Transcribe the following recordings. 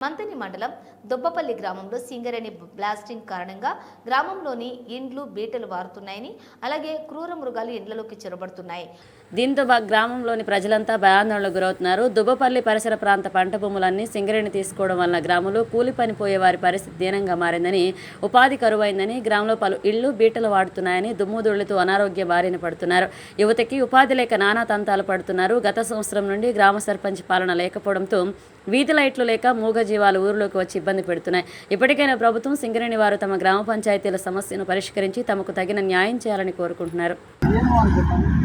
మంతిని మండలం దుబ్బపల్లి గ్రామంలో సింగరేణి బ్లాస్టింగ్ కారణంగా గ్రామంలోని ఇండ్లు బీటలు వారుతున్నాయని అలాగే క్రూర మృగాలు ఇండ్లలోకి చొరబడుతున్నాయి. దీంతో గ్రామంలోని ప్రజలంతా భయాందోళనకు గురవుతున్నారు. దుబ్బపల్లి పరిసర ప్రాంత పంట భూములన్నీ సింగరేణి తీసుకోవడం వలన గ్రామంలో కూలి పనిపోయే వారి పరిస్థితి దీనంగా మారిందని ఉపాధి కరువైందని గ్రామంలో పలు ఇళ్ళు బీటలు వాడుతున్నాయని దుమ్ముదుళ్ళతో అనారోగ్య బారిన పడుతున్నారు. యువతకి ఉపాధి లేక నానా తంతాలు పడుతున్నారు. గత సంవత్సరం నుండి గ్రామ సర్పంచ్ పాలన లేకపోవడంతో వీధి లైట్లు లేక మూగ జీవాలు ఊరిలోకి వచ్చి ఇబ్బంది పెడుతున్నాయి ఇప్పటికైనా ప్రభుత్వం సింగరేణి వారు తమ గ్రామ పంచాయతీల సమస్యను పరిష్కరించి తమకు తగిన న్యాయం చేయాలని కోరుకుంటున్నారు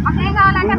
మాకేం కావాలంటే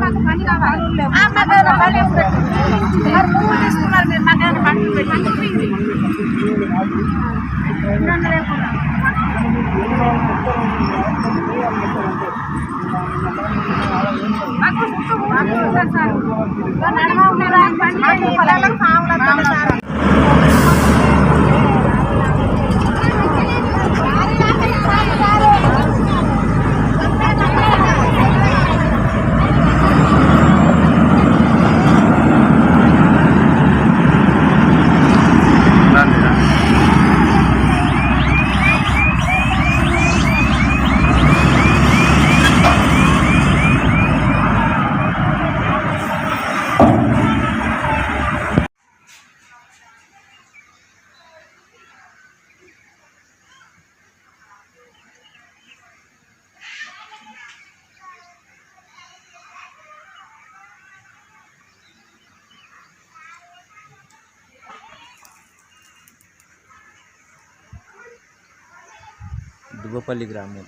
దుబ్బపల్లి గ్రామం.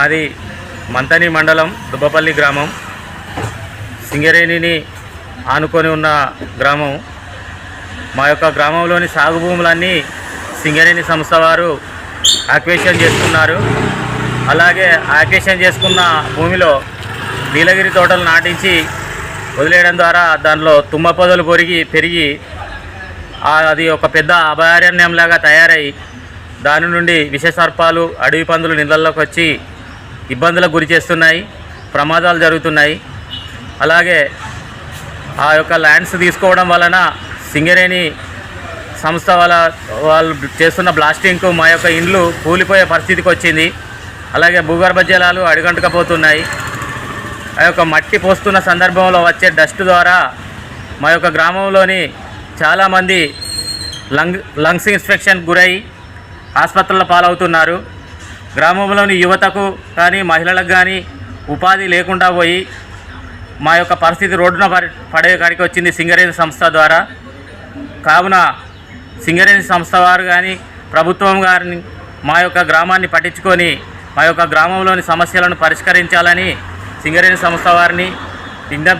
అది మంతని మండలం దుబ్బపల్లి గ్రామం. సింగరేణిని ఆనుకొని ఉన్న గ్రామం. మా యొక్క గ్రామంలోని సాగు భూములన్నీ సింగరేణి సంస్థ వారు ఆక్వేషన్ చేసుకున్నారు అలాగే ఆక్వేషన్ చేసుకున్న భూమిలో నీలగిరి తోటలు నాటించి వదిలేయడం ద్వారా దానిలో తుమ్మ పొదలు పొరిగి పెరిగి అది ఒక పెద్ద అభయారణ్యంలాగా తయారై దాని నుండి విషసర్పాలు అడవి పందులు నీళ్ళల్లోకి వచ్చి ఇబ్బందులకు గురి చేస్తున్నాయి ప్రమాదాలు జరుగుతున్నాయి. అలాగే ఆ యొక్క ల్యాండ్స్ తీసుకోవడం వలన సింగరేణి సంస్థ వాళ్ళ వాళ్ళు చేస్తున్న బ్లాస్టింగ్కు మా యొక్క ఇండ్లు కూలిపోయే పరిస్థితికి వచ్చింది. అలాగే భూగర్భ జలాలు అడుగంటకపోతున్నాయి ఆ యొక్క మట్టి పోస్తున్న సందర్భంలో వచ్చే డస్ట్ ద్వారా మా యొక్క గ్రామంలోని చాలామంది లంగ్ లంగ్స్ ఇన్ఫెక్షన్ గురై ఆసుపత్రుల పాలవుతున్నారు. గ్రామంలోని యువతకు కానీ మహిళలకు కానీ ఉపాధి లేకుండా పోయి మా యొక్క పరిస్థితి రోడ్డున పడి పడే కాడికి వచ్చింది సింగరేజ్ సంస్థ ద్వారా. కావున సింగరేణి సంస్థ వారు కానీ ప్రభుత్వం గారిని మా యొక్క గ్రామాన్ని పట్టించుకొని మా యొక్క గ్రామంలోని సమస్యలను పరిష్కరించాలని సింగరేణి సంస్థ వారిని విజ్ఞప్తి